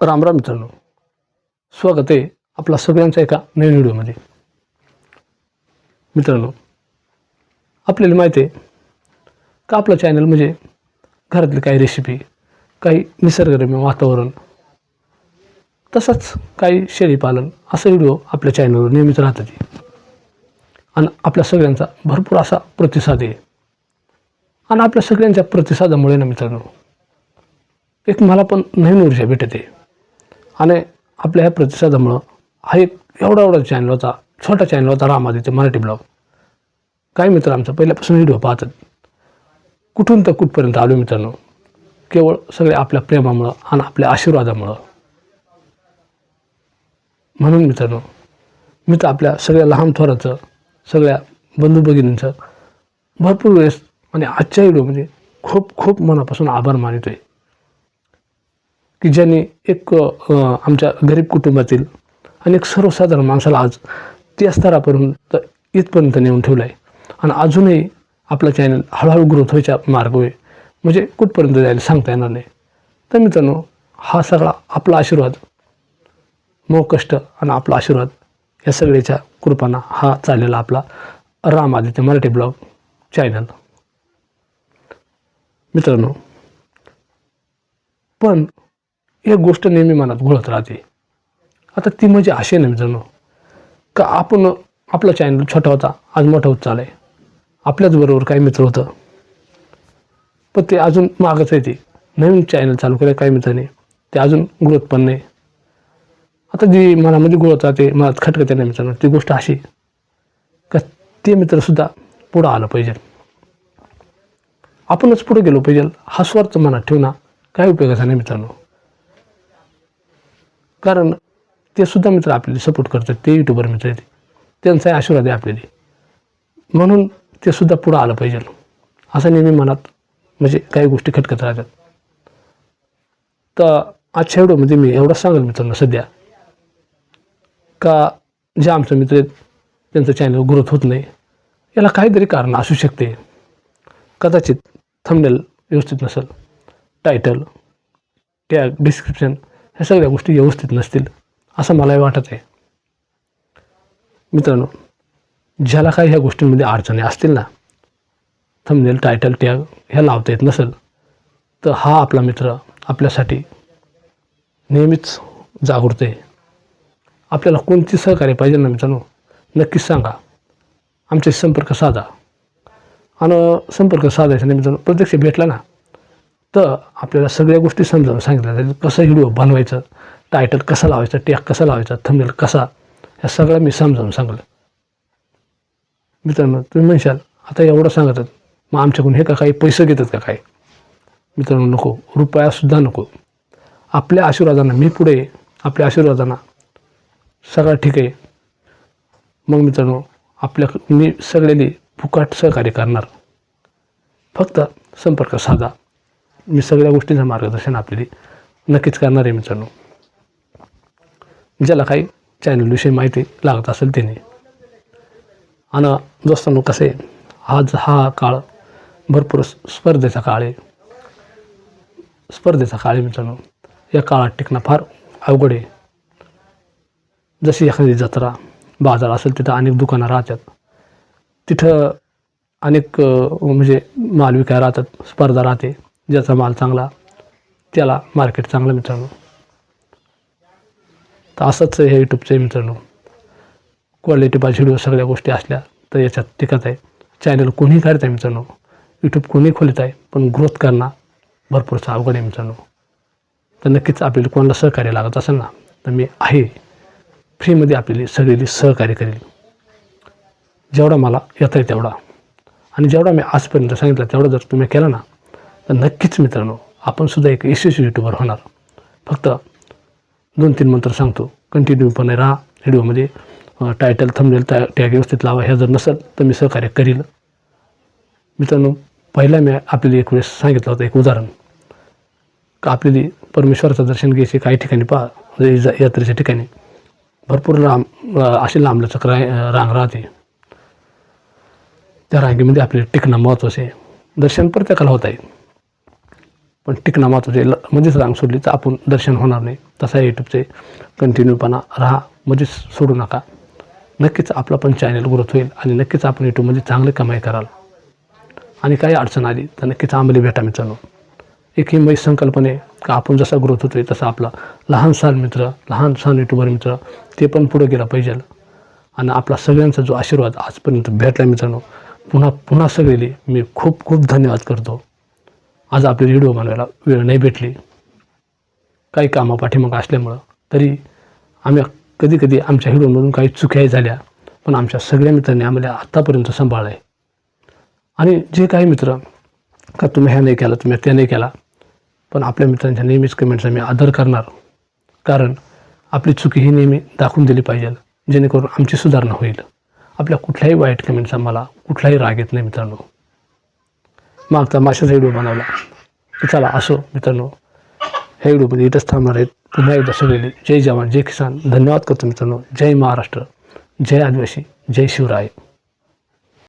रामराम मित्रांनो. स्वागत आहे आपला सगळ्यांचा एका नवीन व्हिडिओमध्ये. मित्रांनो आपल्याला माहिती आहे का आपलं चॅनल म्हणजे घरातली काही रेसिपी काही निसर्गरम्य वातावरण तसंच काही शेळीपालन असं व्हिडिओ आपल्या चॅनलवर नियमित राहतात. आणि आपल्या सगळ्यांचा भरपूर असा प्रतिसाद आहे. आणि आपल्या सगळ्यांच्या प्रतिसादामुळे ना मित्रांनो एक मला पण नवीन ऊर्जा भेटते. आणि आपल्या ह्या प्रतिसादामुळं हा एक एवढा एवढा चॅनल होता छोटा चॅनल होता रामादित्य मराठी ब्लॉग काही मित्र आमचा? पहिल्यापासून व्हिडिओ पाहतात. कुठून तर कुठपर्यंत आलो मित्रांनो? केवळ सगळे आपल्या प्रेमामुळं आणि आपल्या आशीर्वादामुळं. म्हणून मित्रांनो मी तर आपल्या सगळ्या लहान थोराचं सगळ्या बंधू भगिनींचं भरपूर वेळेस आणि आजच्या व्हिडिओमध्ये खूप खूप मनापासून आभार मानितो आहे की ज्यांनी एक आमच्या गरीब कुटुंबातील आणि एक सर्वसाधारण माणसाला आज त्या स्तरापर्यंत इथपर्यंत नेऊन ठेवलं आहे आणि अजूनही आपला चॅनल हळूहळू ग्रोथ व्हायच्या मार्ग होय म्हणजे कुठपर्यंत जायला सांगता येणार नाही. तर मित्रांनो हा सगळा आपला आशीर्वाद मो कष्ट आणि आपला आशीर्वाद या सगळ्याच्या कृपाना हा चाललेला आपला राम आदित्य मराठी ब्लॉग चॅनल मित्रांनो पण एक गोष्ट नेहमी मनात घोळत राहते. आता ती म्हणजे अशी आहे ना मित्रांनो का आपण आपला चॅनल छोटा होता आज मोठा होत चालाय आपल्याच बरोबर काही मित्र होतं. पण ते अजून मागच आहे ते. नवीन चॅनल चालू केलं काही मित्राने. ते अजून गुळत पण नाही. आता जी मनामध्ये गुळत राहते मनात खटकते नाही मित्रांनो ती गोष्ट अशी का ते मित्रसुद्धा पुढं आलं पाहिजे. आपणच पुढे गेलो पाहिजे. हा स्वार्थ मनात ठेवणं काय उपयोगाचा नाही मित्रांनो. कारण ते सुद्धा मित्र आपल्याला सपोर्ट करतात. ते युट्यूबर मित्र आहेत. त्यांचाही आशीर्वाद आहे आपल्याला. म्हणून ते सुद्धा पुढं आलं पाहिजे. असं नेहमी मनात म्हणजे काही गोष्टी खटकत राहतात. तर आजच्या व्हिडिओमध्ये मी एवढंच सांगेल मित्रांनो सध्या. का जे आमचे मित्र आहेत त्यांचं चॅनल ग्रोथ होत नाही. याला काहीतरी कारण असू शकते. कदाचित थंबनेल व्यवस्थित नसेल. टायटल टॅग डिस्क्रिप्शन ह्या सगळ्या गोष्टी व्यवस्थित नसतील असं मलाही वाटत आहे. मित्रांनो ज्याला काही ह्या गोष्टींमध्ये अडचणी असतील ना थंबनेल टायटल टॅग ह्या लावता येत नसेल तर हा आपला मित्र आपल्यासाठी नेहमीच जागृत आहे. आपल्याला कोणती सहकार्य पाहिजे ना मित्रांनो नक्कीच सांगा. आमचे संपर्क साधा. आणि संपर्क साधायचा नाही मित्रांनो प्रत्यक्ष भेटला ना तर आपल्याला सगळ्या गोष्टी समजावून सांगितल्या जातील कसं व्हिडिओ बनवायचं टायटल कसं लावायचं टॅग कसा लावायचा थंबनेल कसा ह्या सगळं मी समजावून सांगलं मित्रांनो तुम्ही म्हणशाल आता एवढं सांगतात मग आमच्याकडून हे का काही पैसे घेतात का काय मित्रांनो नको रुपयासुद्धा नको. आपल्या आशीर्वादांना मी पुढे आपल्या आशीर्वादांना सगळं ठीक आहे. मग मित्रांनो आपल्या मी सगळ्यांनी फुकाट सहकार्य करणार. फक्त संपर्क साधा. मी सगळ्या गोष्टींचं मार्गदर्शन आपल्याला नक्कीच करणार आहे मित्रांनो. ज्याला काही चॅनलविषयी माहिती लागत असेल त्याने. आणि दोस्तांनो कसं आहे आज हा काळ भरपूर स्पर्धेचा काळ आहे. स्पर्धेचा काळ आहे मित्रांनो. या काळात टिकणं फार अवघड आहे. जशी एखादी जत्रा बाजार असेल तिथं अनेक दुकानं राहतात. तिथं अनेक म्हणजे माल विकाय राहतात स्पर्धा राहते. ज्याचा माल चांगला त्याला मार्केट चांगलं मित्रांनो. तर असंच हे यूट्यूबचं आहे मित्रांनो. क्वालिटी पाहिजे व्हिडिओ सगळ्या गोष्टी असल्या तर याच्यात टिकत आहे. चॅनल कोणी काढत आहे मित्रांनो. यूट्यूब कोणी खोलत आहे पण ग्रोथ करणं भरपूरचा अवघड आहे मित्रांनो. तर नक्कीच आपल्याला कोणाला सहकार्य लागत असेल ना तर मी आहे. फ्रीमध्ये आपल्याला सगळी सहकार्य करेल. जेवढा मला येता आहे तेवढा. आणि जेवढा मी आजपर्यंत सांगितलं तेवढं जर तुम्ही केलं ना तर नक्कीच मित्रांनो आपण सुद्धा एक यशस्वी युट्यूबर होणार. फक्त दोन तीन मंत्र सांगतो. कंटिन्यूपणे राहा. व्हिडिओमध्ये टायटल थंबनेल त्या टॅग व्यवस्थित लावा. ह्या जर नसेल तर मी सहकार्य करील. मित्रांनो पहिला मी आपल्याला एक वेळेस सांगितलं होतं एक उदाहरण. का आपल्याला परमेश्वराचं दर्शन घ्यायचे काही ठिकाणी? पहा म्हणजे यात्रेच्या ठिकाणी. भरपूर लांब असे अशी लांबलचक रा रांग राहते. त्या रांगेमध्ये आपल्याला टिकणं महत्त्वाचं आहे. दर्शन प्रत्येकाला होत आहे. पण टिकणा महत्त्वाचं ल मध्येच रांग सोडली तर आपण दर्शन होणार नाही. तसा यूट्यूबचे कंटिन्यूपणा राहा. मध्येच सोडू नका. नक्कीच आपला पण चॅनल ग्रोथ होईल आणि नक्कीच आपण यूट्यूबमध्ये चांगली कमाई कराल. आणि काही अडचण आली तर नक्कीच आम्हाला भेटा मित्रांनो. एक ही माझी संकल्पने का आपण जसा ग्रोथ होतोय तसा आपला लहान सहान मित्र लहान सहान युट्यूबर मित्र ते पण पुढे गेला पाहिजे. आणि आपला सगळ्यांचा जो आशीर्वाद आजपर्यंत भेटला मित्रांनो पुन्हा पुन्हा सगळेली मी खूप खूप धन्यवाद करतो. आज आपली व्हिडिओ बनवायला वेळ नाही भेटली. काही कामं पाठीमागं असल्यामुळं. तरी आम्ही कधी कधी आमच्या व्हिडिओमधून काही चुक्याही झाल्या पण आमच्या सगळ्या मित्रांनी आम्हाला आत्तापर्यंत सांभाळलं आहे आणि जे काही मित्र का तुम्ही ह्या नाही केला तुम्ही त्या नाही केला पण आपल्या मित्रांच्या नेहमीच कमेंटचा मी आदर करणार. कारण आपली चुकी ही नेहमी दाखवून दिली पाहिजे जेणेकरून आमची सुधारणा होईल. आपल्या कुठल्याही वाईट कमेंटचा मला कुठलाही राग येत नाही मित्रांनो. मागचा माशाचा व्हिडिओ बनवला चला असो मित्रांनो. ह्या म्हणजे इथंच थांबणार आहेत. पुन्हा एकदा सगळे जय जवान जय किसान. धन्यवाद करतो मित्रांनो. जय महाराष्ट्र. जय आदिवासी. जय शिवराय.